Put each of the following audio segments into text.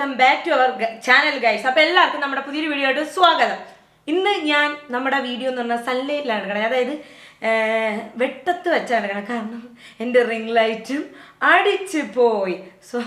Welcome back to our channel guys അപ്പോൾ എല്ലാവർക്കും നമ്മുടെ പുതിയൊരു വീഡിയോ ആയിട്ട് സ്വാഗതം. ഇന്ന് ഞാൻ നമ്മുടെ വീഡിയോ എന്ന് പറഞ്ഞാൽ സൺലൈറ്റിലാണ് കിടക്കുന്നത് അതായത് വെട്ടത്ത് വെച്ചാണ് കിടക്കുന്നത് കാരണം എന്റെ റിംഗ് ലൈറ്റും അടിച്ച് പോയി. സോ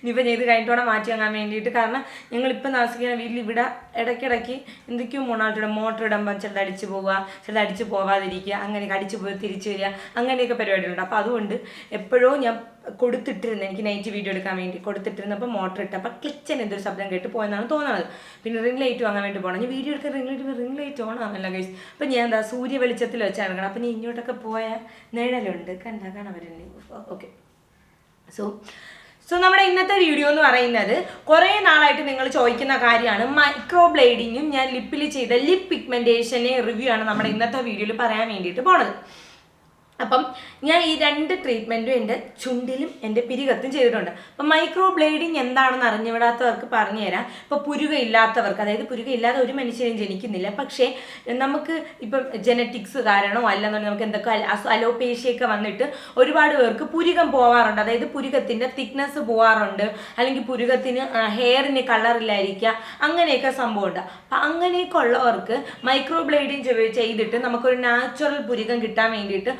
ഇനിയിപ്പോൾ ഇത് കഴിഞ്ഞിട്ടോടെ മാറ്റി വാങ്ങാൻ വേണ്ടിയിട്ട്. കാരണം ഞങ്ങളിപ്പോൾ താമസിക്കുന്ന വീട്ടിൽ ഇവിടെ ഇടയ്ക്കിടയ്ക്ക് എന്തൊക്കെയോ മൂന്നാളുടെ മോട്ടർ ഇടുമ്പോൾ ചിലത് അടിച്ചു പോവുക ചിലത് അടിച്ചു പോവാതിരിക്കുക അങ്ങനെയൊക്കെ അടിച്ചു പോയി തിരിച്ചു വരിക അങ്ങനെയൊക്കെ പരിപാടികളുണ്ട്. അപ്പോൾ അതുകൊണ്ട് എപ്പോഴോ ഞാൻ കൊടുത്തിട്ടിരുന്നു എനിക്ക് നൈറ്റ് വീഡിയോ എടുക്കാൻ വേണ്ടി കൊടുത്തിട്ടിരുന്നപ്പോൾ മോട്ടർ ഇട്ട്. അപ്പോൾ ക്ലിച്ചൻ എന്തൊരു ശബ്ദം കേട്ട് പോയെന്നാണ് തോന്നുന്നത് പിന്നെ റിംഗ് ലൈറ്റ് വാങ്ങാൻ വേണ്ടി പോകണം ഞാൻ വീഡിയോ എടുക്കാൻ ring light ring light on ആണല്ലോ ഗൈസ് അപ്പം ഞാൻ എന്താ സൂര്യ വെളിച്ചത്തിൽ വെച്ചാണ് അപ്പോൾ അപ്പം ഞാൻ ഇങ്ങോട്ടൊക്കെ പോയ നിഴലുണ്ട്. കണ്ട? കാണാൻ വരുന്നുണ്ട് ഓക്കെ. സോ സോ നമ്മുടെ ഇന്നത്തെ വീഡിയോ എന്ന് പറയുന്നത് കുറേ നാളായിട്ട് നിങ്ങൾ ചോദിക്കുന്ന കാര്യമാണ്. മൈക്രോ ബ്ലേഡിങ്ങും ഞാൻ ലിപ്പിൽ ചെയ്ത ലിപ് പിഗ്മെന്റേഷനെ റിവ്യൂ ആണ് നമ്മുടെ ഇന്നത്തെ വീഡിയോയിൽ പറയാൻ വേണ്ടിയിട്ട് പോണത്. അപ്പം ഞാൻ ഈ രണ്ട് ട്രീറ്റ്മെന്റും എന്റെ ചുണ്ടിലും എന്റെ പിരികത്തും ചെയ്തിട്ടുണ്ട്. അപ്പം മൈക്രോ ബ്ലേഡിങ് എന്താണെന്ന് അറിഞ്ഞുവിടാത്തവർക്ക് പറഞ്ഞു തരാം ഇപ്പോൾ പുരുക ഇല്ലാത്തവർക്ക് അതായത് പുരുക ഇല്ലാതെ ഒരു മനുഷ്യനും ജനിക്കുന്നില്ല. പക്ഷേ നമുക്ക് ഇപ്പം ജനറ്റിക്സ് കാരണമോ അല്ലെന്നുണ്ടെങ്കിൽ നമുക്ക് എന്തൊക്കെ അലോപേഷ്യയൊക്കെ വന്നിട്ട് ഒരുപാട് പേർക്ക് പുരുകം പോവാറുണ്ട്. അതായത് പുരുകത്തിന്റെ തിക്നെസ് പോവാറുണ്ട്. അല്ലെങ്കിൽ പുരുകത്തിന് ഹെയറിന് കളറില്ലായിരിക്കുക അങ്ങനെയൊക്കെ സംഭവമുണ്ട്. അപ്പം അങ്ങനെയൊക്കെ ഉള്ളവർക്ക് മൈക്രോ ബ്ലേഡിങ് ചെയ്തിട്ട് നമുക്കൊരു നാച്ചുറൽ പുരുകം കിട്ടാൻ വേണ്ടിയിട്ട്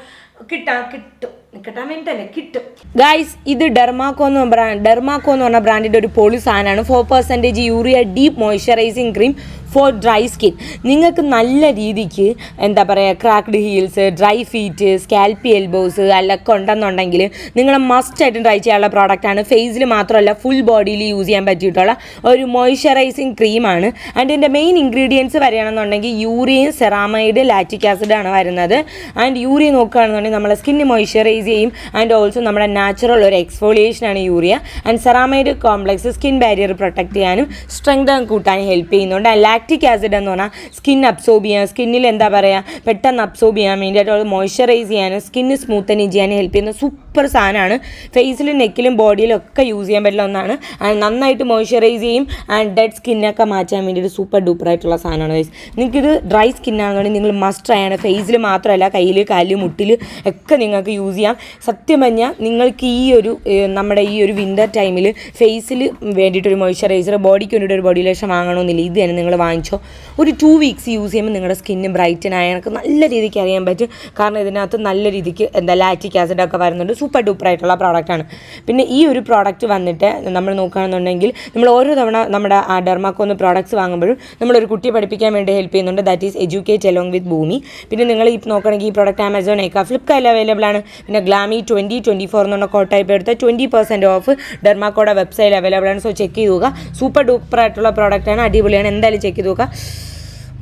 കിട്ടാൻ കിട്ടും. കിട്ടാൻ കിട്ടും. ഗായ്സ് ഇത് ഡെർമാക്കോ എന്ന് ബ്രാൻഡ് ഡെർമാക്കോ എന്ന് പറഞ്ഞ ബ്രാൻഡിന്റെ ഒരു പൊളി സാധനമാണ്. Four percentage urea deep moisturising cream. For dry skin നിങ്ങൾക്ക് നല്ല രീതിക്ക് എന്താ പറയുക ക്രാക്ക്ഡ് ഹീൽസ് ഡ്രൈ ഫീറ്റ് സ്കാൽപ്പി എൽബോസ് അല്ലൊക്കെ ഉണ്ടെന്നുണ്ടെങ്കിൽ നിങ്ങൾ മസ്റ്റായിട്ടും ട്രൈ ചെയ്യാനുള്ള പ്രോഡക്റ്റാണ് ഫേസിൽ മാത്രമല്ല ഫുൾ ബോഡിയിൽ യൂസ് ചെയ്യാൻ പറ്റിയിട്ടുള്ള ഒരു മോയ്സ്ചറൈസിങ് ക്രീമാണ് ആൻഡ് ഇതിന്റെ മെയിൻ ഇൻഗ്രീഡിയൻസ് വരികയാണെന്നുണ്ടെങ്കിൽ യൂറിയൻ സെറാമൈഡ് ലാറ്റിക് ആസിഡ് ആണ് വരുന്നത്. ആൻഡ് യൂറിയ നോക്കുകയാണെന്നുണ്ടെങ്കിൽ നമ്മളെ സ്കിന്ന് മോയ്സ്ചറൈസ് ചെയ്യും. ആൻഡ് ഓൾസോ നമ്മുടെ നാച്ചുറൽ ഒരു എക്സ്ഫോളിയേഷൻ ആണ് urea. And ceramide complex skin barrier protect ചെയ്യാനും സ്ട്രെങ്ത് കൂട്ടാനും ഹെൽപ്പ് ചെയ്യുന്നുണ്ട്. ആൻഡ് ലാക്റ്റിക് ആസിഡ് എന്ന് പറഞ്ഞാൽ സ്കിൻ അബ്സോർബ് ചെയ്യാൻ സ്കിന്നിൽ എന്താ പറയുക പെട്ടെന്ന് അബ്സോർബ് ചെയ്യാൻ വേണ്ടിയിട്ട് മോയ്സ്ചറൈസ് ചെയ്യാനും സ്കിന്ന് സ്മൂത്തനിങ് ചെയ്യാനും ഹെൽപ്പ് ചെയ്യുന്ന സൂപ്പർ സാധനമാണ്. ഫേസിലും നെക്കിലും ബോഡിയിലും ഒക്കെ യൂസ് ചെയ്യാൻ പറ്റുന്ന ഒന്നാണ്. നന്നായിട്ട് മോയ്സ്ചറൈസ് ചെയ്യും. ആൻഡ് ഡെഡ് സ്കിന്നൊക്കെ മാറ്റാൻ വേണ്ടിയിട്ട് സൂപ്പർ ഡൂപ്പർ ആയിട്ടുള്ള സാധനമാണ് ഗൈസ് നിങ്ങൾക്കിത് ഡ്രൈ സ്കിന്നാണെന്നുണ്ടെങ്കിൽ നിങ്ങൾ മസ്റ്റ് ട്രൈ ആണ്. ഫേസിൽ മാത്രമല്ല കയ്യിൽ കാലിൽ മുട്ടിൽ ഒക്കെ നിങ്ങൾക്ക് യൂസ് ചെയ്യാം. സത്യം പറഞ്ഞാൽ നിങ്ങൾക്ക് ഈ ഒരു നമ്മുടെ ഈ ഒരു വിന്റർ ടൈമിൽ ഫേസിൽ വേണ്ടിയിട്ടൊരു മോയ്സ്ചറൈസർ ബോഡിക്ക് വേണ്ടിയിട്ട് ഒരു ബോഡി ലോഷൻ വാങ്ങണമെന്നില്ല. ഇത് തന്നെ നിങ്ങൾ വാങ്ങിച്ചോ. ഒരു ടു വീക്സ് യൂസ് ചെയ്യുമ്പോൾ നിങ്ങളുടെ സ്കിന്ന് ബ്രൈറ്റൻ ആയ എനിക്ക് നല്ല രീതിക്ക് അറിയാൻ പറ്റും. കാരണം ഇതിനകത്ത് നല്ല രീതിക്ക് എന്താ ലാറ്റിക് ആസിഡ് ഒക്കെ വരുന്നുണ്ട്. സൂപ്പർ ഡൂപ്പർ ആയിട്ടുള്ള പ്രോഡക്റ്റാണ് പിന്നെ ഈ ഒരു പ്രോഡക്റ്റ് വന്നിട്ട് നമ്മൾ നോക്കുകയാണെന്നുണ്ടെങ്കിൽ നമ്മൾ ഓരോ തവണ നമ്മുടെ ആ ഡെർമാക്കോന്ന് പ്രോഡക്റ്റ്സ് വാങ്ങുമ്പോഴും നമ്മളൊരു കുട്ടിയെ പഠിപ്പിക്കാൻ വേണ്ടി ഹെൽപ്പ് ചെയ്യുന്നുണ്ട്. That is educate along with ഭൂമി പിന്നെ നിങ്ങൾ ഈ നോക്കുകയാണെങ്കിൽ ഈ പ്രോഡക്റ്റ് ആമസോൺ ഏക്ക ഫ്ലിപ്കാർട്ടിൽ അവൈലബിൾ ആണ്. പിന്നെ ഗ്ലാമി ട്വന്റി ട്വന്റി ഫോർ എന്നുള്ള കോട്ട് ടൈപ്പ് എടുത്ത ട്വന്റി പെർസെന്റ് ഓഫ് ഡെർമാക്കോടെ വെബ്സൈറ്റ് അവൈലബിൾ ആണ്. സോ ചെക്ക് ചെയ്യുക സൂപ്പർ ഡൂപ്പർ ആയിട്ടുള്ള പ്രോഡക്റ്റാണ് അടിപൊളിയാണ്. എന്തായാലും ചെക്ക് ചെയ്ത് നോക്കുക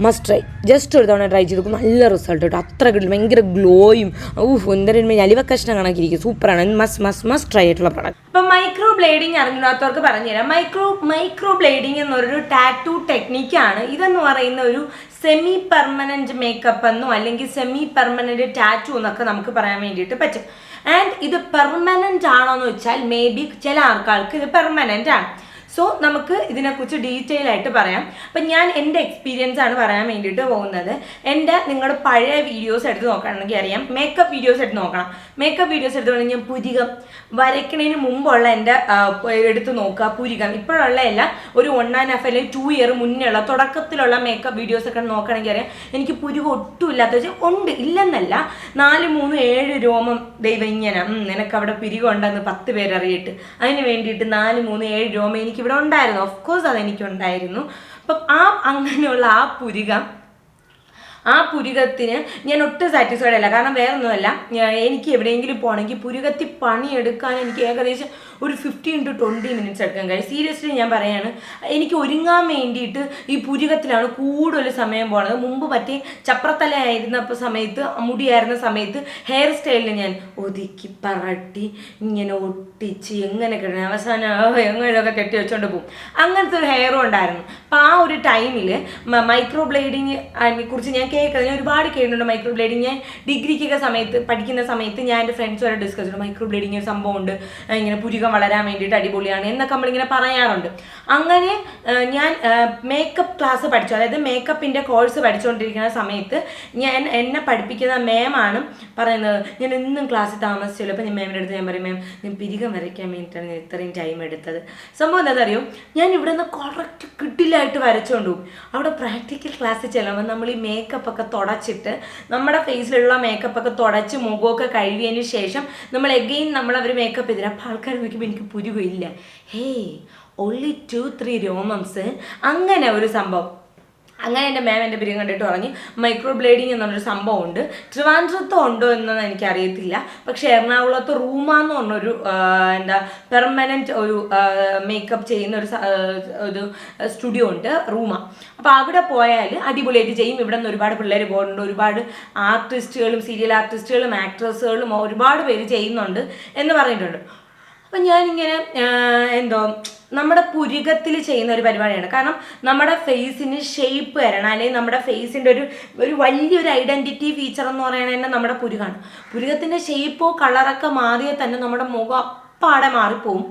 മസ്റ്റ് ട്രൈ ജസ്റ്റ് ഒരു തവണ ട്രൈ ചെയ്ത് നോക്കും നല്ല റിസൾട്ട് കിട്ടും. അത്ര കിട്ടും ഭയങ്കര ഗ്ലോയും ഊഹ് എന്തായാലും അലിവ കഷ്ണം കണക്കിരിക്കും സൂപ്പറാണ് മസ്റ്റ് മസ്റ്റ് മസ്റ്റ് ട്രൈ ആയിട്ടുള്ള പ്രോഡക്റ്റ് അപ്പം മൈക്രോ ബ്ലേഡിങ് അറിഞ്ഞാത്തവർക്ക് പറഞ്ഞുതരാം. മൈക്രോ മൈക്രോ ബ്ലേഡിങ് എന്നൊരു ടാറ്റു ടെക്നിക്കാണ് ഇതെന്ന് പറയുന്ന ഒരു സെമി പെർമനന്റ് മേക്കപ്പ് എന്നോ അല്ലെങ്കിൽ സെമി പെർമനന്റ് ടാറ്റു എന്നൊക്കെ നമുക്ക് പറയാൻ വേണ്ടിയിട്ട് പറ്റും. ആൻഡ് ഇത് പെർമനന്റ് ആണോ എന്ന് വെച്ചാൽ മേ ബി ചില ആൾക്കാർക്ക് ഇത് പെർമനന്റ് ആണ്. സോ നമുക്ക് ഇതിനെക്കുറിച്ച് ഡീറ്റെയിൽ ആയിട്ട് പറയാം. അപ്പം ഞാൻ എന്റെ എക്സ്പീരിയൻസ് ആണ് പറയാൻ വേണ്ടിയിട്ട് പോകുന്നത്. എന്റെ നിങ്ങളുടെ പഴയ വീഡിയോസ് എടുത്ത് നോക്കുകയാണെങ്കിൽ അറിയാം. മേക്കപ്പ് വീഡിയോസ് എടുത്ത് നോക്കണം. മേക്കപ്പ് വീഡിയോസ് എടുത്ത് വേണമെങ്കിൽ ഞാൻ പുരികം. വരയ്ക്കുന്നതിന് മുമ്പുള്ള എന്റെ എടുത്ത് നോക്കുക. പുരികം. ഇപ്പോഴുള്ള ഒരു വൺ ആൻഡ് ഹാഫ് അല്ലെങ്കിൽ ടു ഇയർ മുന്നേ ഉള്ള തുടക്കത്തിലുള്ള മേക്കപ്പ് വീഡിയോസ് ഒക്കെ നോക്കുകയാണെങ്കിൽ അറിയാം. എനിക്ക് പുരികം ഒട്ടും ഇല്ലാത്ത വെച്ചാൽ ഉണ്ട്. ഇല്ലെന്നല്ല. നാല് മൂന്ന് ഏഴ് രോമം. ദൈവം ഇങ്ങനെ നിനക്ക് അവിടെ പിരികം ഉണ്ടെന്ന് പത്ത് പേരറിയിട്ട്. അതിന് വേണ്ടിയിട്ട് നാല് മൂന്ന് ഏഴ് രോമം എനിക്കിവിടെ ഉണ്ടായിരുന്നു. ഓഫ് കോഴ്സ് അതെനിക്കുണ്ടായിരുന്നു. അപ്പം ആ അങ്ങനെയുള്ള ആ പുരികം ആ പുരുകത്തിന് ഞാൻ ഒട്ടും സാറ്റിസ്ഫൈഡ് അല്ല. കാരണം വേറെ ഒന്നുമല്ല ഞാൻ- എനിക്ക് എവിടെയെങ്കിലും പോകണമെങ്കിൽ പുരുകത്തി പണിയെടുക്കാൻ എനിക്ക് ഏകദേശം ഒരു ഫിഫ്റ്റീൻ ടു ട്വന്റി മിനിറ്റ്സ് എടുക്കാൻ കഴിയും. സീരിയസ്ലി ഞാൻ പറയാണ് എനിക്ക് ഒരുങ്ങാൻ വേണ്ടിയിട്ട് ഈ പുരുകത്തിലാണ് കൂടുതൽ സമയം പോണത്. മുമ്പ് മറ്റേ ആയിരുന്ന സമയത്ത് മുടിയായിരുന്ന സമയത്ത് ഹെയർ സ്റ്റൈലിന് ഞാൻ ഒതുക്കി പറട്ടി ഇങ്ങനെ ഒട്ടിച്ച് എങ്ങനെ കിട്ടണം അവസാനം എങ്ങനെയൊക്കെ കെട്ടി വെച്ചോണ്ട് പോകും അങ്ങനത്തെ ഒരു ഹെയറും ഉണ്ടായിരുന്നു. അപ്പം ആ ഒരു ടൈമിൽ മൈക്രോ ബ്ലേഡിങ് കുറിച്ച് ഞാൻ കേൾക്കുന്നത് ഞാൻ ഒരുപാട് കേട്ടിട്ടുണ്ട് മൈക്രോ ബ്ലേഡിങ് ഞാൻ ഡിഗ്രിക്കൊക്കെ സമയത്ത് പഠിക്കുന്ന സമയത്ത് ഞാൻ എന്റെ ഫ്രണ്ട്സ് വരെ ഡിസ്കസ് ചെയ്തു. മൈക്രോ ബ്ലേഡിങ് ഒരു സംഭവമുണ്ട്. ഇങ്ങനെ പുരികം പുരുകം വളരാൻ വേണ്ടിയിട്ട് അടിപൊളിയാണ് എന്നൊക്കെ നമ്മളിങ്ങനെ പറയാറുണ്ട്. അങ്ങനെ ഞാൻ മേക്കപ്പ് ക്ലാസ് പഠിച്ചു. അതായത് മേക്കപ്പിന്റെ കോഴ്സ് പഠിച്ചുകൊണ്ടിരിക്കുന്ന സമയത്ത് ഞാൻ എന്നെ പഠിപ്പിക്കുന്ന മാമാണ് പറയുന്നത് ഞാൻ എന്നും ക്ലാസ്സിൽ താമസിച്ചല്ലോ. അപ്പോൾ ഞാൻ മാമിന്റെ അടുത്ത് ഞാൻ പറയും മാം ഞാൻ പിരികം വരയ്ക്കാൻ വേണ്ടിയിട്ടാണ് ഞാൻ ഇത്രയും ടൈം എടുത്തത്. സംഭവം എന്താ അറിയോ ഞാൻ ഇവിടെ നിന്ന് കറക്റ്റ് കിട്ടിലായിട്ട് വരച്ചുകൊണ്ട് പോകും അവിടെ പ്രാക്ടിക്കൽ ക്ലാസ്സിൽ ചെല്ലുമ്പോൾ നമ്മൾ ഈ മേക്കപ്പ് ഒക്കെ തുടച്ചിട്ട് നമ്മുടെ ഫേസിലുള്ള മേക്കപ്പ് ഒക്കെ തുടച്ച് മുഖമൊക്കെ കഴുകിയതിന് ശേഷം നമ്മൾ എഗെയിൻ നമ്മൾ അവർ മേക്കപ്പ് ചെയ്തിട്ട് അപ്പോൾ ആൾക്കാർ നോക്കിയപ്പോൾ എനിക്ക് പുരുകയില്ല. ഹേ ഒള്ളി ടു ത്രീ രോമംസ്. അങ്ങനെ ഒരു സംഭവം. അങ്ങനെ എന്റെ മാം എന്റെ പിരിയം കണ്ടിട്ട് പറഞ്ഞ് മൈക്രോ ബ്ലേഡിങ് എന്നൊരു സംഭവം ഉണ്ട് ട്രിവാൻഡ്രത്തും ഉണ്ടോ എന്നൊന്നും എനിക്കറിയത്തില്ല. പക്ഷേ എറണാകുളത്ത് റൂമ എന്ന് പറഞ്ഞൊരു എന്താ പെർമനന്റ് ഒരു മേക്കപ്പ് ചെയ്യുന്ന ഒരു ഒരു സ്റ്റുഡിയോ ഉണ്ട് റൂമ. അപ്പോൾ അവിടെ പോയാൽ അടിപൊളിയായിട്ട് ചെയ്യും. ഇവിടെ നിന്ന് ഒരുപാട് പിള്ളേർ പോകുന്നുണ്ട്. ഒരുപാട് ആർട്ടിസ്റ്റുകളും സീരിയൽ ആർട്ടിസ്റ്റുകളും ആക്ട്രസ്സുകളും ഒരുപാട് പേര് ചെയ്യുന്നുണ്ട് എന്ന് പറഞ്ഞിട്ടുണ്ട്. അപ്പം ഞാനിങ്ങനെ എന്തോ നമ്മുടെ പുരുകത്തിൽ ചെയ്യുന്ന ഒരു പരിപാടിയാണ്. കാരണം നമ്മുടെ ഫേസിന് ഷേപ്പ് വരണം അല്ലെങ്കിൽ നമ്മുടെ ഫേസിന്റെ ഒരു ഒരു വലിയൊരു ഐഡന്റിറ്റി ഫീച്ചർ എന്ന് പറയുന്നത് തന്നെ നമ്മുടെ പുരുകാണ്. പുരുകത്തിന്റെ ഷേപ്പോ കളറൊക്കെ മാറിയാൽ തന്നെ നമ്മുടെ മുഖം അപ്പാടെ മാറിപ്പോവും.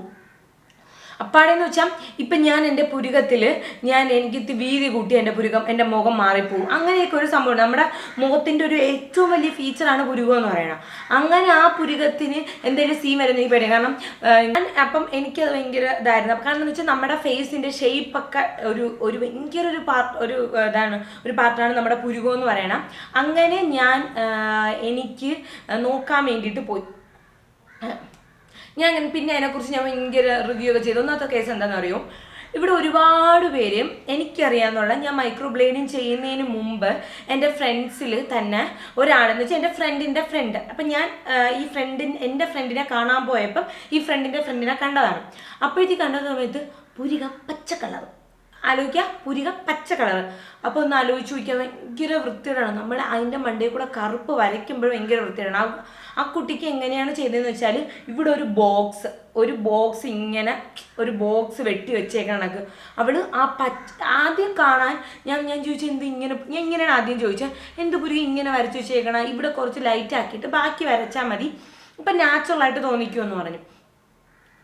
അപ്പാടെന്ന് വെച്ചാൽ ഇപ്പം ഞാൻ എന്റെ പുരുകത്തിൽ ഞാൻ എനിക്ക് വീതി കൂട്ടി എന്റെ പുരുകം എന്റെ മുഖം മാറിപ്പോവും. അങ്ങനെയൊക്കെ ഒരു സംഭവം നമ്മുടെ മുഖത്തിന്റെ ഒരു ഏറ്റവും വലിയ ഫീച്ചറാണ് പുരുകം എന്ന് പറയുന്നത് അങ്ങനെ ആ പുരുകത്തിന് എന്തെങ്കിലും സീൻ വരുന്ന ഈ പേടി കാരണം ഞാൻ അപ്പം എനിക്കത് ഭയങ്കര ഇതായിരുന്നു. അപ്പം കാരണം എന്ന് വെച്ചാൽ നമ്മുടെ ഫേസിന്റെ ഷേപ്പൊക്കെ ഒരു ഒരു ഭയങ്കര ഒരു പാർട്ട് ഒരു ഇതാണ് ഒരു പാർട്ടാണ് നമ്മുടെ പുരുകം എന്ന് പറയണം. അങ്ങനെ ഞാൻ എനിക്ക് നോക്കാൻ വേണ്ടിയിട്ട് പോയി. ഞാൻ പിന്നെ അതിനെക്കുറിച്ച് ഞാൻ ഭയങ്കര റിവ്യൂ ഒക്കെ ചെയ്തു. ഒന്നാമത്തെ കേസ് എന്താണെന്ന് അറിയോ ഇവിടെ ഒരുപാട് പേര് എനിക്കറിയാന്നുള്ള ഞാൻ മൈക്രോ ബ്ലേഡിങ് ചെയ്യുന്നതിന് മുമ്പ് എന്റെ ഫ്രണ്ട്സിൽ തന്നെ ഒരാളെന്ന് വെച്ചാൽ എന്റെ ഫ്രണ്ടിന്റെ ഫ്രണ്ട് അപ്പം ഞാൻ ഈ ഫ്രണ്ടിൻ എന്റെ ഫ്രണ്ടിനെ കാണാൻ പോയപ്പം ഈ ഫ്രണ്ടിന്റെ ഫ്രണ്ടിനെ കണ്ടതാണ്. അപ്പോഴത്തേക്ക് കണ്ട സമയത്ത് പുരിക പച്ച കളർ ആലോചിക്കുക പുരിക പച്ച കളർ അപ്പോൾ ഒന്ന് ആലോചിച്ച് നോക്കിയാൽ ഭയങ്കര വൃത്തികേടാണ്. നമ്മൾ അതിന്റെ മണ്ടയിൽ കൂടെ കറുപ്പ് വരയ്ക്കുമ്പോഴും ഭയങ്കര വൃത്തികേടാണ്. ആ കുട്ടിക്ക് എങ്ങനെയാണ് ചെയ്തതെന്ന് വെച്ചാൽ ഇവിടെ ഒരു ബോക്സ് ഒരു ബോക്സ് ഇങ്ങനെ ഒരു ബോക്സ് വെട്ടി വെച്ചേക്കണ കണക്ക്. അവൾ ആ പച്ച ആദ്യം കാണാൻ ഞാൻ ഞാൻ ചോദിച്ചു എന്ത് ഇങ്ങനെ ഞാൻ ഇങ്ങനെയാണ് ആദ്യം ചോദിച്ചത് എന്ത് പുരി ഇങ്ങനെ വരച്ച് വെച്ചേക്കണ? ഇവിടെ കുറച്ച് ലൈറ്റ് ആക്കിയിട്ട് ബാക്കി വരച്ചാൽ മതി. ഇപ്പം നാച്ചുറലായിട്ട് തോന്നിക്കുമെന്ന് പറഞ്ഞു.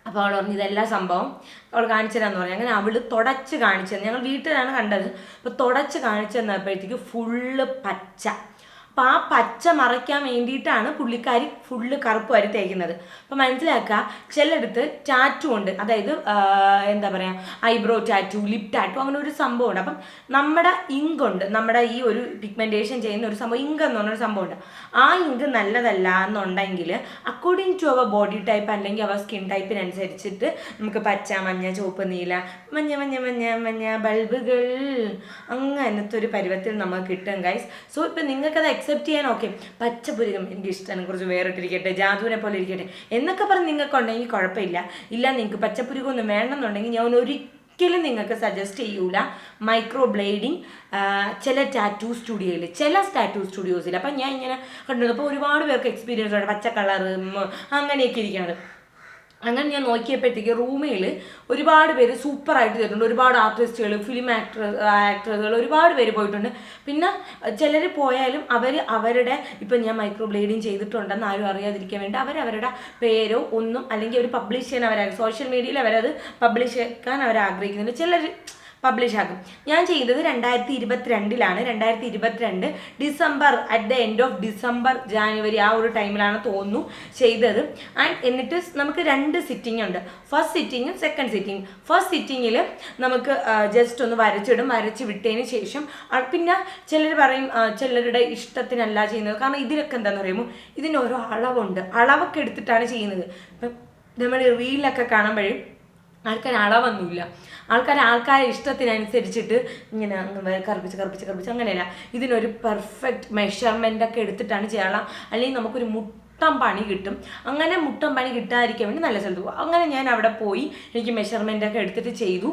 അപ്പോൾ അവൾ പറഞ്ഞു ഇതെല്ലാം സംഭവം അവൾ കാണിച്ചു തരാമെന്ന് പറഞ്ഞു. അങ്ങനെ അവൾ തുടച്ച് കാണിച്ചു തന്നെ ഞങ്ങൾ വീട്ടിലാണ് കണ്ടത്. അപ്പോൾ തുടച്ച് കാണിച്ചു തന്നപ്പോഴത്തേക്ക് ഫുള്ള് പച്ച. അപ്പോൾ ആ പച്ച മറയ്ക്കാൻ വേണ്ടിയിട്ടാണ് പുള്ളിക്കാരി ഫുള്ള് കറുപ്പ് വരി തേക്കുന്നത്. അപ്പം മനസ്സിലാക്കുക ചിലയിടത്ത് ടാറ്റു ഉണ്ട്. അതായത് എന്താ പറയുക ഐബ്രോ ടാറ്റു ലിപ് ടാറ്റു അങ്ങനെ ഒരു സംഭവം ഉണ്ട് അപ്പം നമ്മുടെ ഇങ്ക് ഉണ്ട്. നമ്മുടെ ഈ ഒരു പിഗ്മെന്റേഷൻ ചെയ്യുന്ന ഒരു സംഭവം ഇങ്ക് എന്ന് പറഞ്ഞൊരു സംഭവം ഉണ്ട് ആ ഇങ്ക് നല്ലതല്ല എന്നുണ്ടെങ്കിൽ അക്കോർഡിംഗ് ടു അവർ ബോഡി ടൈപ്പ് അല്ലെങ്കിൽ അവർ സ്കിൻ ടൈപ്പിനനുസരിച്ചിട്ട് നമുക്ക് പച്ച മഞ്ഞ ചുവപ്പ് നീല മഞ്ഞ മഞ്ഞ മഞ്ഞ മഞ്ഞ ബൾബുകൾ അങ്ങനത്തെ ഒരു പരുവത്തിൽ നമുക്ക് കിട്ടും ഗൈസ് സോ ഇപ്പം നിങ്ങൾക്കത് അക്സെപ്റ്റ് ചെയ്യാൻ ഓക്കെ പച്ചപുരികം എനിക്ക് ഇഷ്ടമാണ് കുറച്ച് വേറിട്ടിരിക്കട്ടെ ജാതുവിനെ പോലെ ഇരിക്കട്ടെ. എന്നൊക്കെ പറഞ്ഞ് നിങ്ങൾക്കുണ്ടെങ്കിൽ കുഴപ്പമില്ല. ഇല്ല നിങ്ങൾക്ക് പച്ചപ്പുരികം ഒന്നും വേണമെന്നുണ്ടെങ്കിൽ ഞാൻ ഒരു ഒരിക്കലും നിങ്ങൾക്ക് സജസ്റ്റ് ചെയ്യൂല. മൈക്രോ ബ്ലേഡിങ് ചില ടാറ്റൂ സ്റ്റുഡിയോയിൽ ചില ടാറ്റൂ സ്റ്റുഡിയോസിൽ അപ്പം ഞാൻ ഇങ്ങനെ കണ്ടു അപ്പോൾ ഒരുപാട് പേർക്ക് എക്സ്പീരിയൻസ് ഉണ്ട്. പച്ച കളർ അങ്ങനെയൊക്കെ ഇരിക്കുന്നത്. അങ്ങനെ ഞാൻ നോക്കിയപ്പോഴത്തേക്ക് റൂമിൽ ഒരുപാട് പേര് സൂപ്പറായിട്ട് ചെയ്തിട്ടുണ്ട്. ഒരുപാട് ആർട്ടിസ്റ്റുകൾ ഫിലിം ആക്ടർ ആക്ടറുകൾ ഒരുപാട് പേര് പോയിട്ടുണ്ട്. പിന്നെ ചിലർ പോയാലും അവർ അവരുടെ ഇപ്പം ഞാൻ മൈക്രോ ബ്ലേഡിങ് ചെയ്തിട്ടുണ്ടെന്ന് ആരും അറിയാതിരിക്കാൻ വേണ്ടി അവർ അവരുടെ പേരോ ഒന്നും അല്ലെങ്കിൽ അവർ പബ്ലിഷ് ചെയ്യാൻ അവർ സോഷ്യൽ മീഡിയയിൽ അവരത് പബ്ലിഷ് ചെയ്യാൻ അവർ ആഗ്രഹിക്കുന്നുണ്ട് ചിലർ പബ്ലിഷ് ആക്കും. ഞാൻ ചെയ്തത് രണ്ടായിരത്തി ഇരുപത്തിരണ്ടിലാണ് രണ്ടായിരത്തി ഇരുപത്തിരണ്ട് December at the end of December January ആ ഒരു ടൈമിലാണ് തോന്നുന്നു ചെയ്തത്. ആൻഡ് എന്നിട്ട് നമുക്ക് രണ്ട് സിറ്റിംഗ് ഉണ്ട്. ഫസ്റ്റ് സിറ്റിങ്ങും സെക്കൻഡ് സിറ്റിംഗ് ഫസ്റ്റ് സിറ്റിങ്ങിൽ നമുക്ക് ജസ്റ്റ് ഒന്ന് വരച്ചിടും. വരച്ച് വിട്ടതിന് ശേഷം പിന്നെ ചിലർ പറയും ചിലരുടെ ഇഷ്ടത്തിനല്ല ചെയ്യുന്നത്. കാരണം ഇതിലൊക്കെ എന്താണെന്ന് പറയുമ്പോൾ ഇതിന് ഓരോ അളവുണ്ട്. അളവൊക്കെ എടുത്തിട്ടാണ് ചെയ്യുന്നത്. ഇപ്പം നമ്മൾ റീലൊക്കെ കാണുമ്പോഴും ആൾക്കാർ അളവൊന്നുമില്ല ആൾക്കാർ ആൾക്കാരെ ഇഷ്ടത്തിനനുസരിച്ചിട്ട് ഇങ്ങനെ കറുപ്പിച്ച് കറുപ്പിച്ച് കറുപ്പിച്ച് അങ്ങനെയല്ല. ഇതിനൊരു പെർഫെക്റ്റ് മെഷർമെന്റ് ഒക്കെ എടുത്തിട്ടാണ് ചെയ്യാനുള്ള. അല്ലെങ്കിൽ നമുക്കൊരു മുട്ടം പണി കിട്ടും. അങ്ങനെ മുട്ടം പണി കിട്ടാതിരിക്കാൻ വേണ്ടി നല്ല സ്ഥലത്ത് പോകും അങ്ങനെ ഞാൻ അവിടെ പോയി എനിക്ക് മെഷർമെന്റ് ഒക്കെ എടുത്തിട്ട് ചെയ്തു.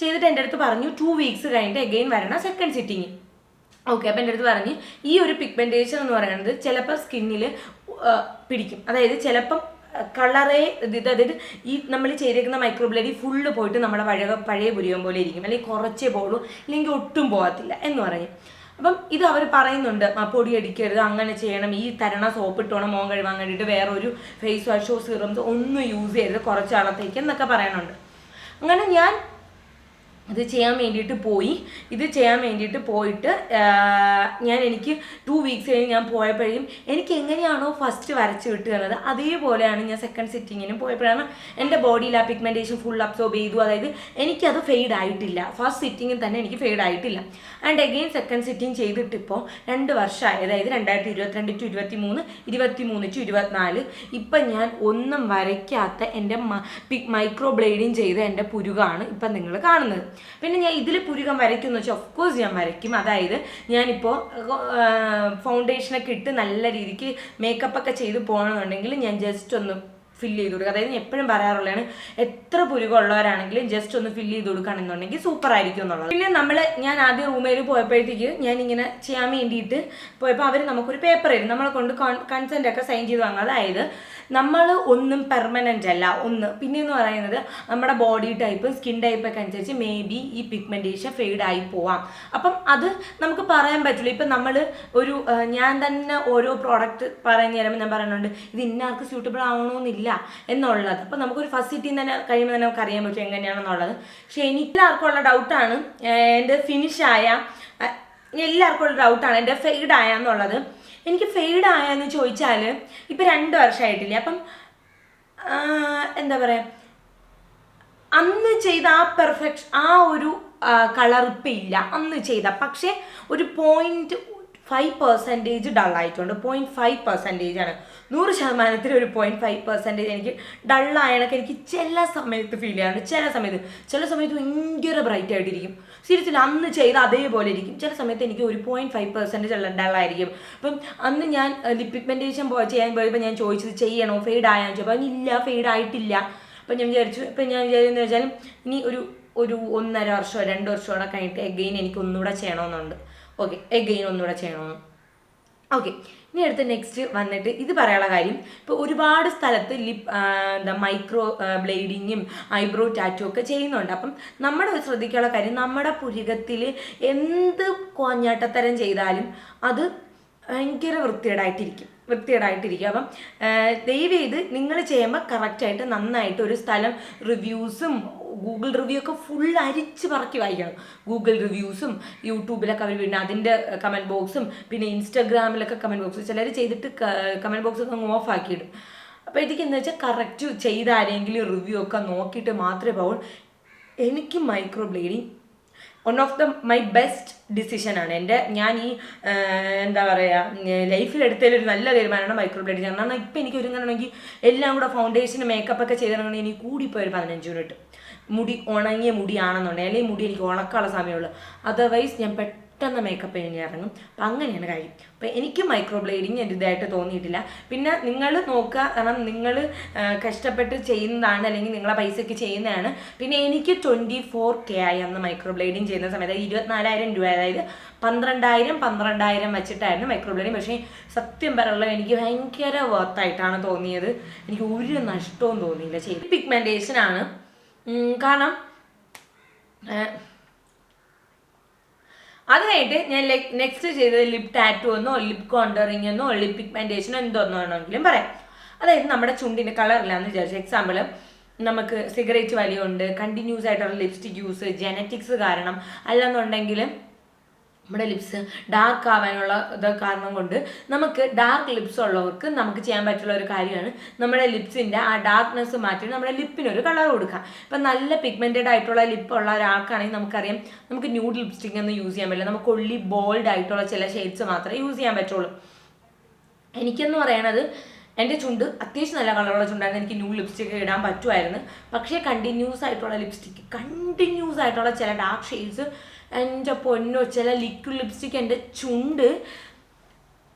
ചെയ്തിട്ട് എന്റെ അടുത്ത് പറഞ്ഞു ടു വീക്സ് കഴിഞ്ഞിട്ട് എഗെയിൻ വരണം സെക്കൻഡ് സിറ്റിങ് ഓക്കെ അപ്പം എന്റെ അടുത്ത് പറഞ്ഞ് ഈ ഒരു പിഗ്മെന്റേഷൻ എന്ന് പറയുന്നത് ചിലപ്പോൾ സ്കിന്നിൽ പിടിക്കും. അതായത് ചിലപ്പം കളറേ ഇത് അതായത് ഈ നമ്മൾ ചെയ്തേക്കുന്ന മൈക്രോബ്ലേഡി ഫുള്ള് പോയിട്ട് നമ്മുടെ പഴയ പഴയ പുരികം പോലെ ഇരിക്കും. അല്ലെങ്കിൽ കുറച്ചേ പോകുള്ളൂ ഇല്ലെങ്കിൽ ഒട്ടും പോകത്തില്ല എന്ന് പറഞ്ഞു. അപ്പം ഇത് അവർ പറയുന്നുണ്ട് പൊടി അടിക്കരുത്. അങ്ങനെ ചെയ്യണം. ഈ തരണ സോപ്പ് ഇട്ടോണം മോൻ കഴിവാൻ വേണ്ടിയിട്ട് വേറെ ഒരു ഫേസ് വാഷോ സിറംസോ ഒന്നും യൂസ് ചെയ്യരുത് കുറച്ചാളത്തേക്ക് എന്നൊക്കെ പറയുന്നുണ്ട്. അങ്ങനെ ഞാൻ ഇത് ചെയ്യാൻ വേണ്ടിയിട്ട് പോയി. ഇത് ചെയ്യാൻ വേണ്ടിയിട്ട് പോയിട്ട് ഞാൻ എനിക്ക് ടു വീക്സ് കഴിഞ്ഞ് ഞാൻ പോയപ്പോഴേക്കും എനിക്ക് എങ്ങനെയാണോ ഫസ്റ്റ് വരച്ച് കിട്ടുന്നത് അതേപോലെയാണ് ഞാൻ സെക്കൻഡ് സിറ്റിങ്ങിനും പോയപ്പോഴാണ് എന്റെ ബോഡിയിൽ ആ പിഗ്മെന്റേഷൻ ഫുൾ അബ്സോർബ് ചെയ്തു. അതായത് എനിക്കത് ഫെയ്ഡ് ആയിട്ടില്ല. ഫസ്റ്റ് സിറ്റിങ്ങിൽ തന്നെ എനിക്ക് ഫെയ്ഡ് ആയിട്ടില്ല. ആൻഡ് അഗെയിൻ സെക്കൻഡ് സിറ്റിങ് ചെയ്തിട്ട് ഇപ്പോൾ രണ്ട് വർഷമായി. അതായത് രണ്ടായിരത്തി ഇരുപത്തിരണ്ട് ടു ഇരുപത്തി മൂന്ന് ഇരുപത്തി മൂന്ന് ടു ഇരുപത്തിനാല്. ഇപ്പം ഞാൻ ഒന്നും വരയ്ക്കാത്ത എന്റെ മൈക്രോ ബ്ലേഡിങ് ചെയ്ത എന്റെ പുരുകാണ് ഇപ്പം നിങ്ങൾ കാണുന്നത്. പിന്നെ ഞാൻ ഇതിൽ പുരുകം വരയ്ക്കുമെന്ന് വെച്ചാൽ ഓഫ് കോഴ്സ് ഞാൻ വരയ്ക്കും. അതായത് ഞാനിപ്പോൾ ഫൗണ്ടേഷനൊക്കെ ഇട്ട് നല്ല രീതിക്ക് മേക്കപ്പ് ഒക്കെ ചെയ്ത് പോകണമെന്നുണ്ടെങ്കിൽ ഞാൻ ജസ്റ്റ് ഒന്ന് ഫില്ല് ചെയ്ത് കൊടുക്കുക അതായത് ഞാൻ എപ്പോഴും പറയാറുള്ളതാണ് എത്ര പുരുകമുള്ളവരാണെങ്കിലും ജസ്റ്റ് ഒന്ന് ഫില്ല് ചെയ്ത് കൊടുക്കുകയാണെന്നുണ്ടെങ്കിൽ സൂപ്പർ ആയിരിക്കും എന്നുള്ളത്. പിന്നെ നമ്മൾ ഞാൻ ആദ്യം റൂമിൽ പോയപ്പോഴത്തേക്ക് ഞാൻ ഇങ്ങനെ ചെയ്യാൻ വേണ്ടിയിട്ട് പോയപ്പോൾ അവർ നമുക്കൊരു പേപ്പർ തരും. നമ്മളെ കൊണ്ട് കൺസെന്റ് ഒക്കെ സൈൻ ചെയ്ത് വാങ്ങുക അതായത് നമ്മൾ ഒന്നും പെർമനന്റ് അല്ല. ഒന്ന്. പിന്നെ എന്ന് പറയുന്നത് നമ്മുടെ ബോഡി ടൈപ്പ് സ്കിൻ ടൈപ്പൊക്കെ അനുസരിച്ച് മേ ബി ഈ പിഗ്മെന്റേഷൻ ഫെയ്ഡ് ആയി പോവാം. അപ്പം അത് നമുക്ക് പറയാൻ പറ്റില്ല. ഇപ്പം നമ്മൾ ഒരു ഞാൻ തന്നെ ഓരോ പ്രോഡക്റ്റ് പറഞ്ഞു തരുമ്പോൾ ഞാൻ പറയുന്നുണ്ട് ഇത് ഇന്നാർക്ക് സ്യൂട്ടബിൾ ആവണമെന്നില്ല എന്നുള്ളത്. അപ്പം നമുക്കൊരു ഫസ്റ്റ് സിറ്റിയിൽ തന്നെ കഴിയുമ്പോൾ തന്നെ നമുക്ക് അറിയാൻ പറ്റും എങ്ങനെയാണെന്നുള്ളത്. പക്ഷേ എനിക്ക് എല്ലാവർക്കും ഡൗട്ടാണ് എന്റെ ഫിനിഷായ എല്ലാവർക്കും ഉള്ള ഡൗട്ടാണ് എന്റെ ഫെയ്ഡ് ആയാന്നുള്ളത് എനിക്ക് ഫെയ്ഡ് ആയെന്ന് ചോദിച്ചാൽ ഇപ്പം രണ്ട് വർഷമായിട്ടില്ല അപ്പം എന്താ പറയുക അന്ന് ചെയ്ത ആ പെർഫെക്ഷൻ ആ ഒരു കളർ ഇപ്പം ഇല്ല. അന്ന് ചെയ്ത. പക്ഷേ ഒരു പോയിന്റ് ഫൈവ് പെർസെന്റേജ് ഡള്ളായിട്ടുണ്ട് പോയിന്റ് ഫൈവ് പെർസെന്റേജ് ആണ്. നൂറ് ശതമാനത്തിൽ ഒരു പോയിന്റ് ഫൈവ് പെർസെന്റേജ് എനിക്ക് ഡള്ളായണൊക്കെ എനിക്ക് ചില സമയത്ത് ഫീൽ ചെയ്യാറുണ്ട്. ചില സമയത്ത് ചില സമയത്ത് ഭയങ്കര ബ്രൈറ്റ് ആയിട്ടിരിക്കും. സീരിയസ്ലി അന്ന് ചെയ്ത അതേപോലെ ഇരിക്കും. ചില സമയത്ത് എനിക്ക് ഒരു പോയിന്റ് ഫൈവ് പെർസെന്റേജ് ഉള്ള ഡള്ളായിരിക്കും അപ്പം അന്ന് ഞാൻ ലിപ് പിഗ്മെന്റേഷൻ ചെയ്യാൻ പോയപ്പോൾ ഞാൻ ചോദിച്ചത് ചെയ്യണോ? ഫെയ്ഡ് ആയാന്ന് ചോദിച്ചപ്പോൾ ഇല്ല ഫെയ്ഡ് ആയിട്ടില്ല. അപ്പം ഞാൻ വിചാരിച്ചു ഇപ്പം ഞാൻ വിചാരിച്ചെന്ന് വെച്ചാൽ ഇനി ഒരു ഒരു ഒന്നര വർഷമോ രണ്ട് വർഷമോ കൂടെ കഴിഞ്ഞിട്ട് എഗെയിൻ എനിക്ക് ഒന്നുകൂടെ ചെയ്യണമെന്നുണ്ട് ഓക്കെ എഗെയിൻ ഒന്നുകൂടെ ചെയ്യണമെന്ന് ഓക്കെ ഇനി അടുത്ത് നെക്സ്റ്റ് വന്നിട്ട് ഇത് പറയാനുള്ള കാര്യം ഇപ്പോൾ ഒരുപാട് സ്ഥലത്ത് ലിപ് എന്താ മൈക്രോ ബ്ലേഡിങ്ങും ഐബ്രോ ടാറ്റു ഒക്കെ ചെയ്യുന്നുണ്ട്. അപ്പം നമ്മൾ ശ്രദ്ധിക്കാനുള്ള കാര്യം നമ്മുടെ പുരികത്തിൽ എന്ത് കോഞ്ഞാട്ടത്തരം ചെയ്താലും അത് ഭയങ്കര വൃത്തികേടായിട്ടിരിക്കും. വൃത്തികേടായിട്ടിരിക്കും. അപ്പം ദയവ് ചെയ്ത് നിങ്ങൾ ചെയ്യുമ്പോൾ കറക്റ്റായിട്ട് നന്നായിട്ട് ഒരു സ്ഥലം റിവ്യൂസും ഗൂഗിൾ റിവ്യൂ ഒക്കെ ഫുൾ അരിച്ച് പറക്കി വായിക്കണം. ഗൂഗിൾ റിവ്യൂസും യൂട്യൂബിലൊക്കെ അവർ പിന്നെ അതിന്റെ കമന്റ് ബോക്സും പിന്നെ ഇൻസ്റ്റാഗ്രാമിലൊക്കെ കമന്റ് ബോക്സ് ചിലർ ചെയ്തിട്ട് കമന്റ് ബോക്സ് ഒക്കെ അങ്ങ് ഓഫ് ആക്കിയിടും. അപ്പോൾ ഇതൊക്കെ എന്താ വെച്ചാൽ കറക്റ്റ് ചെയ്ത ആരെങ്കിലും റിവ്യൂ ഒക്കെ നോക്കിയിട്ട് മാത്രമേ പോകുള്ളൂ എനിക്ക് micro blading one of the my best ഡിസിഷനാണ് എന്റെ ഞാൻ ഈ എന്താ പറയുക ലൈഫിൽ എടുത്തതിലൊരു നല്ല തീരുമാനമാണ് മൈക്രോ ബ്ലേഡിങ് കാരണം ഇപ്പം എനിക്ക് ഒരുങ്ങണമെങ്കിൽ എല്ലാം കൂടെ ഫൗണ്ടേഷൻ മേക്കപ്പ് ഒക്കെ ചെയ്തിട്ടുണ്ടെങ്കിൽ എനിക്ക് കൂടിപ്പോയി ഒരു പതിനഞ്ച് മിനിറ്റ് മുടി ഉണങ്ങിയ മുടിയാണെന്നുണ്ടെങ്കിൽ അല്ലെങ്കിൽ മുടി എനിക്ക് ഉണക്കാനുള്ള സമയമുള്ളൂ. അതർവൈസ് ഞാൻ പെട്ടെന്ന് മേക്കപ്പ് കഴിഞ്ഞ് ഇറങ്ങും. അപ്പം അങ്ങനെയാണ് കാര്യം. അപ്പം എനിക്ക് മൈക്രോ ബ്ലേഡിങ് എന്റെ ഇതായിട്ട് തോന്നിയിട്ടില്ല. പിന്നെ നിങ്ങൾ നോക്കുക കാരണം നിങ്ങൾ കഷ്ടപ്പെട്ട് ചെയ്യുന്നതാണ് അല്ലെങ്കിൽ നിങ്ങളെ പൈസയ്ക്ക് ചെയ്യുന്നതാണ്. പിന്നെ എനിക്ക് ട്വന്റി ഫോർ കെ ആയി അന്ന് മൈക്രോ ബ്ലേഡിങ് ചെയ്യുന്ന സമയത്ത് ഇരുപത്തിനാലായിരം രൂപ അതായത് പന്ത്രണ്ടായിരം പന്ത്രണ്ടായിരം വെച്ചിട്ടായിരുന്നു മൈക്രോ ബ്ലേഡിങ് പക്ഷേ സത്യം പറയുള്ളത് എനിക്ക് ഭയങ്കര വർത്തായിട്ടാണ് തോന്നിയത്. എനിക്ക് ഒരു നഷ്ടവും തോന്നിയില്ല. ചെയ്ത് പിഗ്മെന്റേഷനാണ് കാരണം അത് കഴിഞ്ഞിട്ട് ഞാൻ നെക്സ്റ്റ് ചെയ്തത് ലിപ് ടാറ്റു എന്നോ ലിപ് കോണ്ടറിങ് എന്നോ ലിപ് പിഗ്മെന്റേഷനോ എന്തോന്നോ വേണമെങ്കിലും പറയാം. അതായത് നമ്മുടെ ചുണ്ടിന്റെ ചുണ്ടിന്റെ കളറില്ലാന്ന് വിചാരിച്ചു. എക്സാമ്പിൾ നമുക്ക് സിഗരറ്റ് വലിയുണ്ട് കണ്ടിന്യൂസ് ആയിട്ടുള്ള ലിപ്സ്റ്റിക് യൂസ് ജെനറ്റിക്സ് കാരണം. അല്ലെന്നുണ്ടെങ്കിൽ നമ്മുടെ ലിപ്സ് ഡാർക്ക് ആവാനുള്ള ഇത് കാരണം കൊണ്ട് നമുക്ക് ഡാർക്ക് ലിപ്സ് ഉള്ളവർക്ക് നമുക്ക് ചെയ്യാൻ പറ്റുള്ള ഒരു കാര്യമാണ് നമ്മുടെ ലിപ്സിന്റെ ആ ഡാർക്ക്നെസ് മാറ്റി നമ്മുടെ ലിപ്പിനൊരു കളർ കൊടുക്കാം ഇപ്പം നല്ല പിഗ്മെന്റഡ് ആയിട്ടുള്ള ലിപ്പ് ഉള്ള ഒരാൾക്കാണെങ്കിൽ നമുക്കറിയാം നമുക്ക് ന്യൂഡ് ലിപ്സ്റ്റിക് ഒന്നും യൂസ് ചെയ്യാൻ പറ്റില്ല. നമുക്ക് ഒള്ളി ബോൾഡ് ആയിട്ടുള്ള ചില ഷെയ്ഡ്സ് മാത്രമേ യൂസ് ചെയ്യാൻ പറ്റുള്ളൂ. എനിക്കെന്ന് പറയണത് എന്റെ ചുണ്ട് അത്യാവശ്യം നല്ല കളറുള്ള ചുണ്ടായിരുന്നു. എനിക്ക് ന്യൂ ലിപ്സ്റ്റിക് ഇടാൻ പറ്റുമായിരുന്നു. പക്ഷേ കണ്ടിന്യൂസ് ആയിട്ടുള്ള ലിപ്സ്റ്റിക് കണ്ടിന്യൂസ് ആയിട്ടുള്ള ചില ഡാർക്ക് ഷെയ്ഡ്സ് എന്റെ പൊന്നോ ചില ലിക്വിഡ് ലിപ്സ്റ്റിക് എന്റെ ചുണ്ട്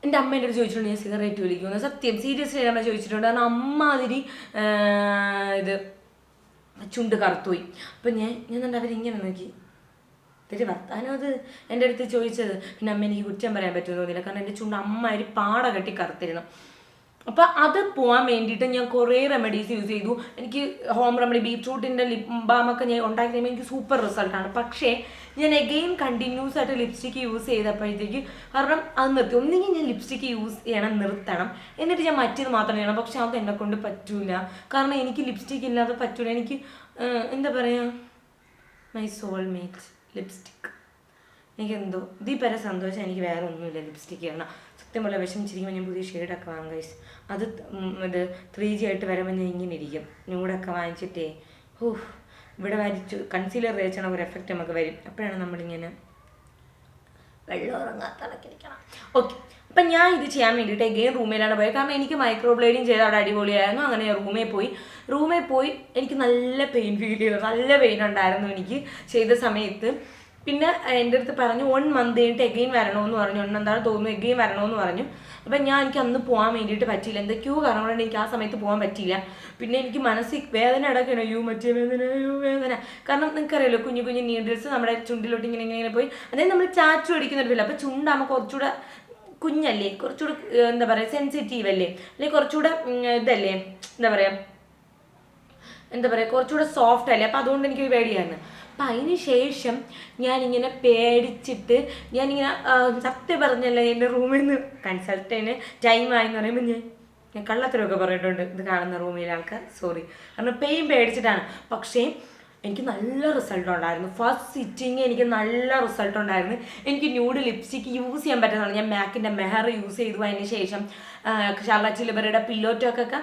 എന്റെ അമ്മ എന്റെ ചോദിച്ചിട്ടുണ്ട് ഞാൻ സിഗരറ്റ് വലിക്കുമെന്ന് സത്യം സീരിയസ്ലി അമ്മ ചോദിച്ചിട്ടുണ്ട്. കാരണം അമ്മ അതിരി ഇത് ചുണ്ട് കറുത്തുപോയി. അപ്പം ഞാൻ ഞാൻ എന്നിട്ട് അവരിങ്ങനെ നോക്കി. ഇത്തിരി വർത്താനം അത്? എന്റെ അടുത്ത് ചോദിച്ചത് പിന്നെ അമ്മ എനിക്ക് കുറ്റം പറയാൻ പറ്റുമെന്ന് തോന്നിയില്ല. കാരണം എന്റെ ചുണ്ട് അമ്മാതിരി പാട കെട്ടി കറുത്തിരുന്നു. അപ്പോൾ അത് പോകാൻ വേണ്ടിയിട്ട് ഞാൻ കുറേ റെമഡീസ് യൂസ് ചെയ്തു. എനിക്ക് ഹോം റെമഡി ബീട്രൂട്ടിന്റെ ലിപ് ബാമൊക്കെ ഞാൻ ഉണ്ടാക്കി കഴിയുമ്പോൾ എനിക്ക് സൂപ്പർ റിസൾട്ടാണ് പക്ഷേ ഞാൻ എഗെയിൻ കണ്ടിന്യൂസ് ആയിട്ട് ലിപ്സ്റ്റിക്ക് യൂസ് ചെയ്തപ്പോഴത്തേക്ക് കാരണം അത് നിർത്തി. ഒന്നുകിൽ ഞാൻ ലിപ്സ്റ്റിക്ക് യൂസ് ചെയ്യണം നിർത്തണം. എന്നിട്ട് ഞാൻ മറ്റേത് മാത്രം ചെയ്യണം. പക്ഷെ അത് എന്നെ കൊണ്ട് പറ്റൂല. കാരണം എനിക്ക് ലിപ്സ്റ്റിക്ക് ഇല്ലാതെ പറ്റൂല. എനിക്ക് എന്താ പറയുക മൈ സോൾമേറ്റ് ലിപ്സ്റ്റിക് എനിക്കെന്തോ ഇതിൽ പര സന്തോഷം എനിക്ക് വേറെ ഒന്നുമില്ല ലിപ്സ്റ്റിക്ക് ഇടണം. സത്യം പോലെ വിഷമിച്ചിരിക്കുമ്പോൾ ഞാൻ പുതിയ ഷെയ്ഡൊക്കെ വാങ്ങും ഗൈസ് അത് ഇത് ത്രീ ജി ആയിട്ട് വരുമ്പോൾ ഞാൻ ഇങ്ങനെ ഇരിക്കും. ന്യൂഡൊക്കെ വാങ്ങിച്ചിട്ടേ ഹൂ ഇവിടെ വരച്ചു കൺസീലർ തേച്ചണ ഒരു എഫക്റ്റ് നമുക്ക് വരും. അപ്പോഴാണ് നമ്മളിങ്ങനെ വെള്ളം ഇറങ്ങാത്തതൊക്കെ ഇരിക്കണം. ഓക്കെ അപ്പം ഞാൻ ഇത് ചെയ്യാൻ വേണ്ടിയിട്ട് എഗെയിൻ റൂമിലാണ് പോയത്. കാരണം എനിക്ക് മൈക്രോ ബ്ലേഡിങ് ചെയ്ത് അവിടെ അടിപൊളിയായിരുന്നു. അങ്ങനെ റൂമേ റൂമിൽ പോയി. റൂമിൽ പോയി എനിക്ക് നല്ല പെയിൻ ഫീൽ ചെയ്തു. നല്ല പെയിൻ ഉണ്ടായിരുന്നു എനിക്ക് ചെയ്ത സമയത്ത്. പിന്നെ എന്റെ അടുത്ത് പറഞ്ഞു വൺ മന്ത് കഴിഞ്ഞിട്ട് എഗെയിൻ വരണമെന്ന് പറഞ്ഞു. ഒന്ന് എന്താണ് തോന്നുന്നു? എഗെയിൻ വരണമെന്ന് പറഞ്ഞു. അപ്പം ഞാൻ എനിക്ക് അന്ന് പോകാൻ വേണ്ടിയിട്ട് പറ്റിയില്ല. ക്യൂ കാരണം കൊണ്ട് എനിക്ക് ആ സമയത്ത് പോകാൻ പറ്റിയില്ല. പിന്നെ എനിക്ക് മനസ്സിൽ വേദന അടക്കണം യു മറ്റേ വേദന യു വേദന. കാരണം നിങ്ങൾക്കറിയാലോ കുഞ്ഞു കുഞ്ഞു നീഡിൽസ് നമ്മുടെ ചുണ്ടിലോട്ട് ഇങ്ങനെ ഇങ്ങനെ പോയി. അതായത് നമ്മൾ ചാച്ചു അടിക്കുന്നുണ്ടല്ലോ അപ്പോൾ ചുണ്ടാകുമ്പോൾ കുറച്ചുകൂടെ കുഞ്ഞല്ലേ? കുറച്ചുകൂടെ എന്താ പറയുക സെൻസിറ്റീവ് അല്ലേ? അല്ലെങ്കിൽ കുറച്ചുകൂടെ ഇതല്ലേ? എന്താ പറയുക എന്താ പറയുക കുറച്ചുകൂടെ സോഫ്റ്റ് അല്ലേ? അപ്പം അതുകൊണ്ട് എനിക്ക് പേടിയായിരുന്നു. അപ്പം അതിന് ശേഷം ഞാനിങ്ങനെ പേടിച്ചിട്ട് ഞാനിങ്ങനെ സത്യം പറഞ്ഞല്ല എന്റെ റൂമിൽ നിന്ന് കൺസൾട്ടേന് ടൈമായെന്ന് പറയുമ്പോൾ ഞാൻ ഞാൻ കള്ളത്തരമൊക്കെ പറഞ്ഞിട്ടുണ്ട് ഇത് കാണുന്ന റൂമിലെ ആൾക്കാർ. സോറി കാരണം പെയിൻ പേടിച്ചിട്ടാണ്. പക്ഷേ എനിക്ക് നല്ല റിസൾട്ട് ഉണ്ടായിരുന്നു. ഫസ്റ്റ് സിറ്റിങ് എനിക്ക് നല്ല റിസൾട്ട് ഉണ്ടായിരുന്നു. എനിക്ക് ന്യൂഡ് ലിപ്സ്റ്റിക്ക് യൂസ് ചെയ്യാൻ പറ്റുന്നതാണ്. ഞാൻ മാക്കിന്റെ മെഹർ യൂസ് ചെയ്തു. അതിന് ശേഷം ഷാർലറ്റ് ചിലവരുടെ പില്ലോറ്റൊക്കെ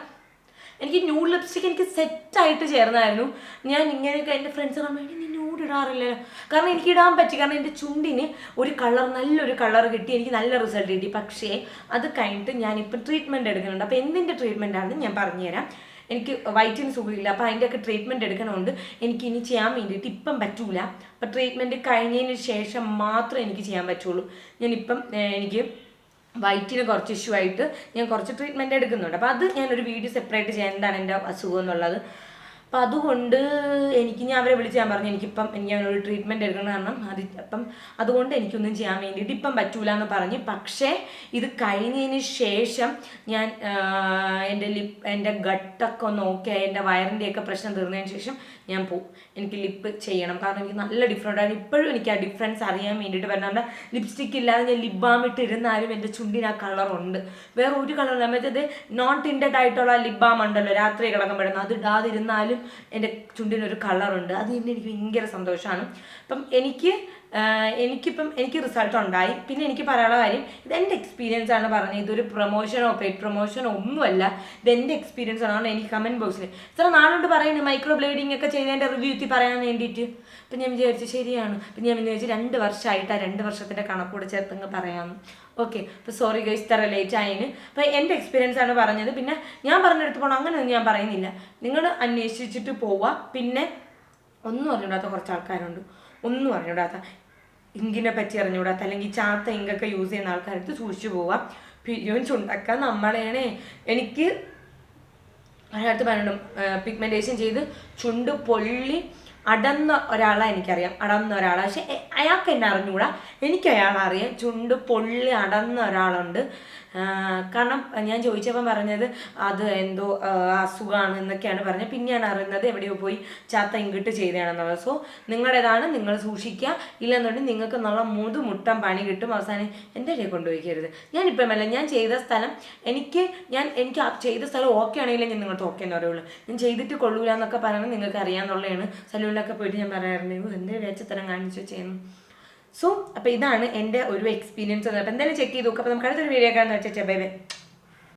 എനിക്ക് ന്യൂഡ് ലിപ്സ്റ്റിക് എനിക്ക് സെറ്റായിട്ട് ചേർന്നായിരുന്നു. ഞാൻ ഇങ്ങനെയൊക്കെ എന്റെ ഫ്രണ്ട്സ് വേണ്ടി നീ ന്യൂഡ് ഇടാറില്ല. കാരണം എനിക്ക് ഇടാൻ പറ്റി. കാരണം എന്റെ ചുണ്ടിന് ഒരു കളർ നല്ലൊരു കളർ കിട്ടി. എനിക്ക് നല്ല റിസൾട്ട് കിട്ടി. പക്ഷേ അത് കഴിഞ്ഞിട്ട് ഞാനിപ്പോൾ ട്രീറ്റ്മെന്റ് എടുക്കുന്നുണ്ട്. അപ്പോൾ എന്തിന്റെ ട്രീറ്റ്മെന്റ് ആണെന്ന് ഞാൻ പറഞ്ഞുതരാം. എനിക്ക് വൈറ്റിൻ സുഖമില്ല. അപ്പോൾ അതിന്റെയൊക്കെ ട്രീറ്റ്മെന്റ് എടുക്കണമുണ്ട് എനിക്ക് ഇനി ചെയ്യാൻ വേണ്ടിയിട്ട് ഇപ്പം പറ്റൂല. അപ്പോൾ ട്രീറ്റ്മെന്റ് കഴിഞ്ഞതിന് ശേഷം മാത്രമേ എനിക്ക് ചെയ്യാൻ പറ്റുള്ളൂ. ഞാനിപ്പം എനിക്ക് വയറ്റിന് കുറച്ച് ഇഷ്യൂ ആയിട്ട് ഞാൻ കുറച്ച് ട്രീറ്റ്മെന്റ് എടുക്കുന്നുണ്ട്. അപ്പോൾ അത് ഞാനൊരു വീഡിയോ സെപ്പറേറ്റ് ചെയ്യാൻ എന്താണ് എന്റെ അസുഖം എന്നുള്ളത്. അപ്പം അതുകൊണ്ട് എനിക്ക് ഞാൻ അവരെ വിളിച്ച് ഞാൻ പറഞ്ഞു എനിക്കിപ്പം എനിക്ക് അവനൊരു ട്രീറ്റ്മെന്റ് എടുക്കണം കാരണം അത് അപ്പം അതുകൊണ്ട് എനിക്കൊന്നും ചെയ്യാൻ വേണ്ടിയിട്ട് ഇപ്പം പറ്റൂല എന്ന് പറഞ്ഞ്. പക്ഷേ ഇത് കഴിഞ്ഞതിന് ശേഷം ഞാൻ എന്റെ ലിപ്പ് എന്റെ ഗട്ടൊക്കെ ഒന്ന് ഓക്കെ എന്റെ വയറിന്റെയൊക്കെ പ്രശ്നം തീർന്നതിന് ശേഷം ഞാൻ പോവും. എനിക്ക് ലിപ്പ് ചെയ്യണം. കാരണം എനിക്ക് നല്ല ഡിഫറെന്റ് ആണ്. ഇപ്പോഴും എനിക്ക് ആ ഡിഫറൻസ് അറിയാൻ വേണ്ടിയിട്ട് വരണം നമ്മുടെ ലിപ്സ്റ്റിക് ഇല്ലാതെ ഞാൻ ലിപ് ബാം ഇട്ടിരുന്നാലും എന്റെ ചുണ്ടിന് ആ കളറുണ്ട് വേറെ ഒരു കളറില്ല മറ്റേത് നോൺ ടിന്റഡ് ആയിട്ടുള്ള ലിപ് ബാം ഉണ്ടല്ലോ രാത്രി കിടക്കുമ്പോഴൊന്നും. അത് ഇടാതിരുന്നാലും എന്റെ ചുണ്ടിനൊരു കളറുണ്ട് അത് തന്നെ എനിക്ക് ഭയങ്കര സന്തോഷമാണ് അപ്പം എനിക്ക് എനിക്കിപ്പം എനിക്ക് റിസൾട്ട് ഉണ്ടായി. പിന്നെ എനിക്ക് പറയാനുള്ള കാര്യം ഇത് എന്റെ എക്സ്പീരിയൻസ് ആണ് പറഞ്ഞത്. ഇതൊരു പ്രൊമോഷനോ പെയ്ഡ് പ്രൊമോഷനോ ഒന്നുമല്ല. ഇത് എന്റെ എക്സ്പീരിയൻസ് ആണ്. എനിക്ക് കമന്റ് ബോക്സിൽ ഇത്ര നാളുകൊണ്ട് പറയുന്നത്. മൈക്രോ ബ്ലേഡിംഗ് ഒക്കെ ചെയ്തതിന്റെ റിവ്യൂ എത്തി പറയാൻ വേണ്ടിയിട്ട്. അപ്പം ഞാൻ വിചാരിച്ചു ശരിയാണ്. അപ്പം ഞാൻ വിചാരിച്ചു രണ്ട് വർഷമായിട്ട് ആ രണ്ട് വർഷത്തിന്റെ കണക്കൂടെ ചേർത്തങ്ങ് പറയാമെന്ന് ഓക്കെ അപ്പോൾ സോറി ഗൈസ് ഇത്ര ലേറ്റ് ആയതിന് അപ്പോൾ എന്റെ എക്സ്പീരിയൻസ് ആണ് പറഞ്ഞത്. പിന്നെ ഞാൻ പറഞ്ഞെടുത്ത് പോകണം അങ്ങനെയൊന്നും ഞാൻ പറയുന്നില്ല. നിങ്ങൾ അന്വേഷിച്ചിട്ട് പോവുക പിന്നെ ഒന്നും അറിഞ്ഞിടാത്ത കുറച്ച് ആൾക്കാരുണ്ട്. ഒന്നും അറിഞ്ഞൂടാത്ത ഇങ്കിനെ പറ്റി അറിഞ്ഞുകൂടാത്ത അല്ലെങ്കിൽ ചാത്ത ഇങ്കൊക്കെ യൂസ് ചെയ്യുന്ന ആൾക്കാരടുത്ത് സൂക്ഷിച്ചു പോവുക പിരിയും ചുണ്ടക്ക നമ്മളേണേ എനിക്ക് ഒരാളടുത്ത് പറഞ്ഞു പിഗ്മെന്റേഷൻ ചെയ്ത് ചുണ്ട് പൊള്ളി അടന്ന ഒരാളെ എനിക്കറിയാം. അടന്ന ഒരാളെ. പക്ഷെ അയാൾക്ക് എന്നെ അറിഞ്ഞുകൂടാ. എനിക്ക് അയാളെ അറിയാം ചുണ്ട് പൊള്ളി അടന്ന ഒരാളുണ്ട്. കാരണം ഞാൻ ചോദിച്ചപ്പം പറഞ്ഞത് അത് എന്തോ അസുഖമാണ് എന്നൊക്കെയാണ് പറഞ്ഞത്. പിന്നെയാണ് അറിയുന്നത് എവിടെയോ പോയി ചാത്ത ഇങ്കിട്ട് ചെയ്തതാണെന്നുള്ളത്. സോ നിങ്ങളുടേതാണ്. നിങ്ങൾ സൂക്ഷിക്കുക. ഇല്ലെന്നുണ്ടെങ്കിൽ നിങ്ങൾക്ക് നല്ല മുതുമുട്ടം പണി കിട്ടും. അവസാനം എന്റെ ഇടയിൽ കൊണ്ടുപോയിക്കരുത്. ഞാനിപ്പം അല്ല ഞാൻ ചെയ്ത സ്ഥലം എനിക്ക് ഞാൻ എനിക്ക് ചെയ്ത സ്ഥലം ഓക്കെ ആണെങ്കിലേ ഞാൻ നിങ്ങൾക്ക് ഓക്കെ എന്ന് പറയുള്ളൂ. ഞാൻ ചെയ്തിട്ട് കൊള്ളൂല എന്നൊക്കെ പറയുന്നത് നിങ്ങൾക്ക് അറിയാമെന്നുള്ളതാണ് സലൂണിലൊക്കെ പോയിട്ട് ഞാൻ പറയാറുണ്ട് എന്റെ വേച്ചത്തരം കാണിച്ചു ചെയ്യുന്നു സോ അപ്പോൾ ഇതാണ് എന്റെ ഒരു എക്സ്പീരിയൻസ് അപ്പോൾ എന്തായാലും ചെക്ക് ചെയ്ത് നോക്കുക അപ്പോൾ നമുക്ക് അടുത്തൊരു വീഡിയോ കാണുന്ന വെച്ചാൽ ബൈ ബൈ